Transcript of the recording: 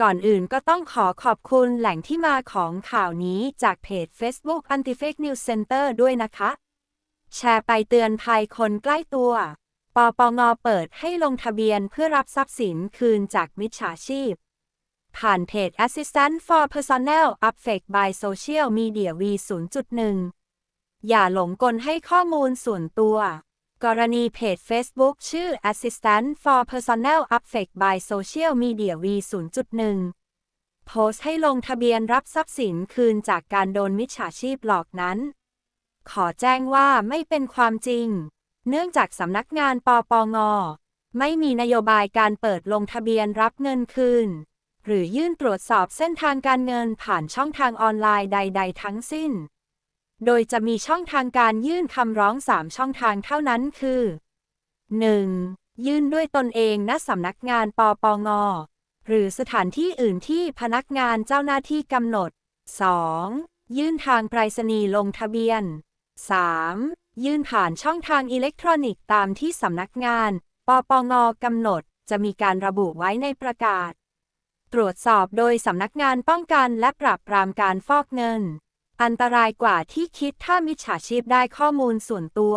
ก่อนอื่นก็ต้องขอขอบคุณแหล่งที่มาของข่าวนี้จากเพจ Facebook Anti-Fake News Center ด้วยนะคะ แชร์ไปเตือนภัยคนใกล้ตัว ปปงเปิดให้ลงทะเบียนเพื่อรับทรัพย์สินคืนจากมิจฉาชีพ ผ่านเพจ Assistant for Personnel Affect by Social Media V 0.1 อย่าหลงกลให้ข้อมูลส่วนตัว กรณีเพจ Facebook ชื่อ Assistant for Personnel Affect by Social Media V 0.1 โพสต์ให้ลงทะเบียนรับทรัพย์สินคืนจากการโดนมิจฉาชีพหลอกนั้น ขอแจ้งว่าไม่เป็นความจริง เนื่องจากสำนักงานปปง ไม่มีนโยบายการเปิดลงทะเบียนรับเงินคืน หรือยื่นตรวจสอบเส้นทางการเงินผ่านช่องทางออนไลน์ใด ๆ ทั้งสิ้น โดยจะมีช่องทางการยื่นคำร้อง 3 ช่องทางเท่านั้นคือ 1. ยื่นด้วยตนเองณสำนักงานปปง หรือสถานที่อื่นที่พนักงานเจ้าหน้าที่กำหนด 2. ยื่นทางไปรษณีย์ลงทะเบียน 3. ยื่นผ่านช่องทางอิเล็กทรอนิกส์ตามที่สำนักงาน ปปงกำหนด จะมีการระบุไว้ในประกาศ ตรวจสอบโดยสำนักงานป้องกันและปราบปรามการฟอกเงิน อันตรายกว่าที่คิดถ้ามิจฉาชีพได้ข้อมูลส่วนตัว